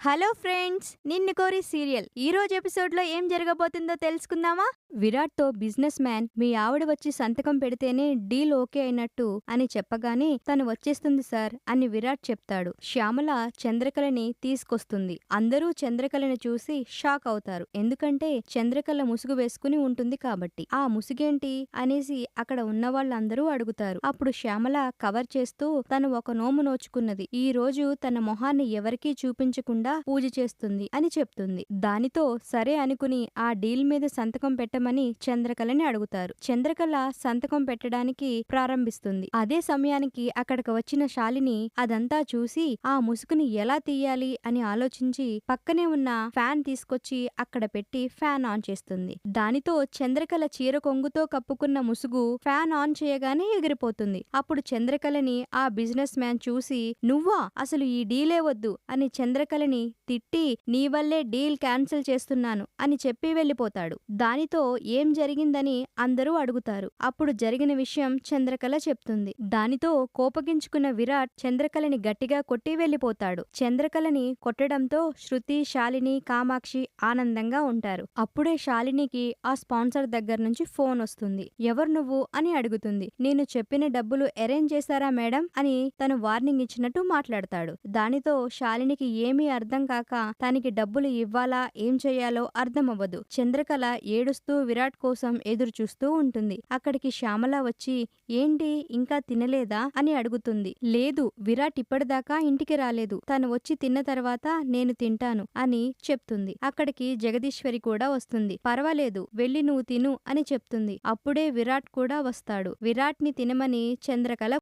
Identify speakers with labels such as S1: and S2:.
S1: Hello friends నిన్ను కోరి serial. ఈ రోజు ఎపిసోడ్లో ఏం జరగబోతుందో తెలుసుకుందామా? విరాట్తో బిజినెస్ మ్యాన్ మీ ఆవిడ వచ్చి సంతకం పెడితేనే డీల్ ఓకే అయినట్టు అని చెప్పగానే తను వచ్చేస్తుంది సార్ అని విరాట్ చెప్తాడు. శ్యామల చంద్రకళని తీసుకొస్తుంది. అందరూ చంద్రకళని చూసి షాక్ అవుతారు. ఎందుకంటే చంద్రకళ ముసుగు వేసుకుని ఉంటుంది కాబట్టి. ఆ ముసుగేంటి? అనేసి అక్కడ ఉన్న వాళ్ళందరూ అడుగుతారు. అప్పుడు శ్యామల కవర్ చేస్తూ తను ఒక నోము నోచుకున్నది. ఈ రోజు తన మొహాన్ని ఎవరికీ చూపించకుండా పూజ చేస్తుంది అని చెప్తుంది. దానితో సరే అనుకుని ఆ డీల్ మీద సంతకం పెట్టమని చంద్రకళని అడుగుతారు. చంద్రకళ సంతకం పెట్టడానికి ప్రారంభిస్తుంది. అదే సమయానికి అక్కడికి వచ్చిన శాలిని అదంతా చూసి ఆ ముసుగుని ఎలా తీయాలి అని ఆలోచించి పక్కనే ఉన్న ఫ్యాన్ తీసుకొచ్చి అక్కడ పెట్టి ఫ్యాన్ ఆన్ చేస్తుంది. దానితో చంద్రకళ చీర కొంగుతో కప్పుకున్న ముసుగు ఫ్యాన్ ఆన్ చేయగానే ఎగిరిపోతుంది. అప్పుడు చంద్రకళని ఆ బిజినెస్ మ్యాన్ చూసి నువ్వా? అసలు ఈ డీలే వద్దు అని చంద్రకళని తిట్టి నీ వల్లే డీల్ క్యాన్సిల్ చేస్తున్నాను అని చెప్పి వెళ్ళిపోతాడు. దానితో ఏం జరిగిందని అందరూ అడుగుతారు. అప్పుడు జరిగిన విషయం చంద్రకళ చెప్తుంది. దానితో కోపగించుకున్న విరాట్ చంద్రకళని గట్టిగా కొట్టి వెళ్ళిపోతాడు. చంద్రకళని కొట్టడంతో శృతి శాలిని కామాక్షి ఆనందంగా ఉంటారు. అప్పుడే శాలినికి ఆ స్పాన్సర్ దగ్గర నుంచి ఫోన్ వస్తుంది. ఎవరు నువ్వు అని అడుగుతుంది. నేను చెప్పిన డబ్బులు అరేంజ్ చేశారా మేడం అని తను వార్నింగ్ ఇచ్చినట్టు మాట్లాడతాడు. దానితో శాలినికి ఏమీ అర్థం అర్థం కాక తనకి డబ్బులు ఇవ్వాలా ఏం చేయాలో అర్థమవ్వదు. చంద్రకళ ఏడుస్తూ విరాట్ కోసం ఎదురు చూస్తూ ఉంటుంది. అక్కడికి శ్యామల వచ్చి ఏంటి ఇంకా తినలేదా? అని అడుగుతుంది. లేదు విరాట్ ఇప్పటిదాకా ఇంటికి రాలేదు. తను వచ్చి తిన్న తర్వాత నేను తింటాను అని చెప్తుంది. అక్కడికి జగదీశ్వరి కూడా వస్తుంది. పర్వాలేదు వెళ్ళి నువ్వు తిను అని చెప్తుంది. అప్పుడే విరాట్ కూడా వస్తాడు. విరాట్ని తినమని చంద్రకళ